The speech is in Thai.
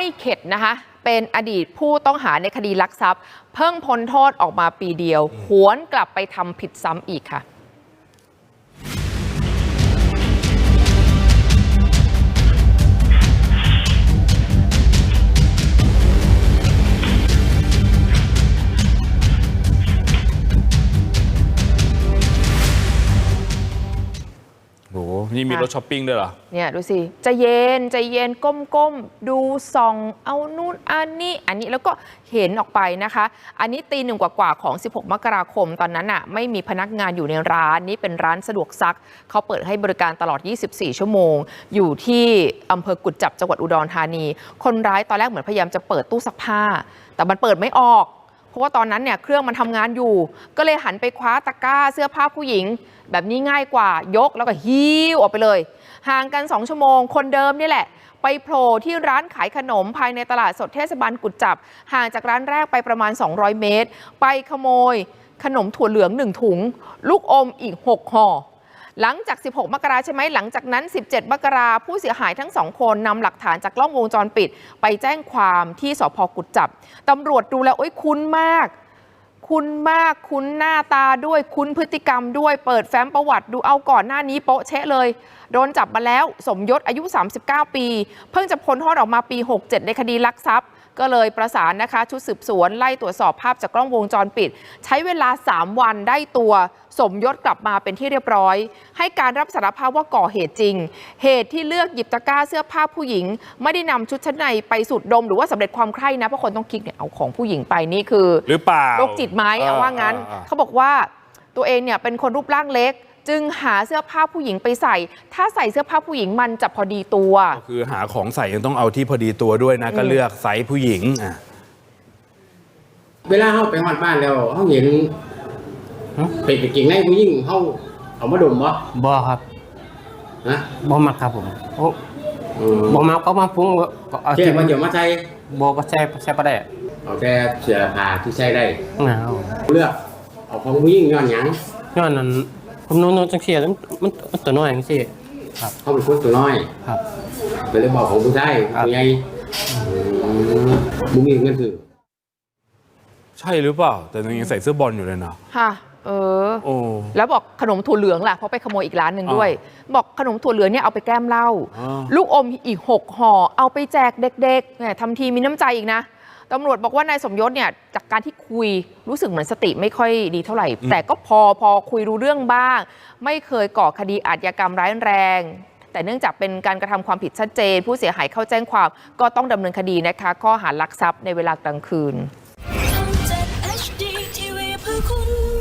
ไม่เข็ดนะคะเป็นอดีตผู้ต้องหาในคดีลักทรัพย์ เพิ่งพ้นโทษออกมาปีเดียว หวนกลับไปทำผิดซ้ำอีกค่ะ หนี่มีรถช้อปปิ้งด้วยเหรอ เนี่ยดูสิใจะเย็นใจเย็นก้มๆ ดูส่อง เอานู่นอันนี้ อันนี้แล้วก็เห็นออกไปนะคะ อันนี้ตีหนึ่งกว่าๆ ของ 16 มกราคมตอนนั้นน่ะไม่มีพนักงานอยู่ในร้านนี่เป็นร้านสะดวกซัก เขาเปิดให้บริการตลอด 24 ชั่วโมง อยู่ที่อำเภอกุดจับจังหวัดอุดรธานี คนร้ายตอนแรกเหมือนพยายามจะเปิดตู้ซักผ้า แต่มันเปิดไม่ออก เพราะว่าตอนนั้นเนี่ยเครื่องมันทำงานอยู่ ก็เลยหันไปคว้าตะกร้าเสื้อผ้าผู้หญิง แบบนี้ง่ายกว่ายกแล้วก็หิ้วออกไปเลย ห่างกัน 2 ชั่วโมง คนเดิมนี่แหละ ไปโผล่ที่ร้านขายขนมภายในตลาดสดเทศบาลกุดจับ ห่างจากร้านแรกไปประมาณ 200 เมตร ไปขโมย ขนมถั่วเหลือง1ถุง ลูกอมอีก 6ห่อ หลังจาก 16 มกราใช่ไหมหลังจากนั้น 17 มกราผู้เสียหายทั้งสองคนนำหลักฐานจากกล้องวงจรปิด ไปแจ้งความที่สพกุดจับตำรวจดูแล้วโอ้ยคุ้นมาก คุ้นมากคุ้นหน้าตาด้วยคุ้นพฤติกรรมด้วยเปิดแฟ้มประวัติดูเอาก่อนหน้านี้โป๊ะเชะเลย โดนจับมาแล้วสมยศอายุ 39 ปี เพิ่งจะพ้นโทษออกมาปี 67 ในคดีลักทรัพย์ก็เลยประสานนะคะ ชุดสืบสวนไล่ตรวจสอบภาพจากกล้องวงจรปิด ใช้เวลา 3 วันได้ตัว สมยศกลับมาเป็นที่เรียบร้อย ให้การรับสารภาพว่าก่อเหตุจริง เหตุที่เลือกหยิบตะกร้าเสื้อผ้าผู้หญิง ไม่ได้นำชุดชั้นในไปสูดดม หรือว่าสำเร็จความใคร่นะเพราะคนต้องคิดเนี่ยเอาของผู้หญิงไปนี่คือ หรือเปล่าโรคจิตไหมเอาว่างั้นอ่าอ่าเขาบอกว่าตัวเองเนี่ยเป็นคนรูปร่างเล็กจึงหาเสื้อผ้าผู้หญิงไปใส่ ถ้าใส่เสื้อผ้าผู้หญิงมันจะพอดีตัวก็คือหาของใส่ยังต้องเอาที่พอดีตัวด้วยนะ ก็เลือกไซส์ผู้หญิงอะเวลาเขาไปฮอดบ้านแล้วเขาเห็น เป็ดไปกิ่งในผู้หญิงเขาเอามาดมบ่บ่ครับฮะบ่มักครับผมโอ้อืมบ่มักก็มาปรุงก็เอาแค่ที่มาเดี๋ยวมาใส่บ่ก็ใช้ใช้บ่ได้เอาแต่เสื้อผ้าที่ใส่ได้ นะเลือกเอาของผู้หญิงย้อนหยังย้อนนั้นผมนู้นๆจังซี่มันมันมันตัวน้อยจังซี่เขาเป็นคนตัวน้อย ครับ ก็เลยบอกของผู้ชายครับผู้ใหญ่อืมมึงมีเงินถือ ใช่หรือเปล่า แต่ยังใส่เสื้อบอลอยู่เลยนะค่ะเออ โอ้ แล้วบอกขนมถั่วเหลืองล่ะเพราะไปขโมยอีกร้านหนึ่งด้วย บอกขนมถั่วเหลืองเนี่ยเอาไปแก้มเหล้าอ่า ลูกอมอีก6ห่อเอาไปแจกเด็กๆแหมทำทีมีน้ำใจอีกนะตำรวจบอกว่านายสมยศเนี่ยจากการที่คุยรู้สึกเหมือนสติไม่ค่อยดีเท่าไหร่ แต่ก็พอพอคุยรู้เรื่องบ้าง ไม่เคยก่อคดีอาชญากรรมร้ายแรง แต่เนื่องจากเป็นการกระทำความผิดชัดเจน ผู้เสียหายเข้าแจ้งความก็ต้องดำเนินคดีนะคะ ข้อหารักทรัพย์ในเวลากลางคืน คุณ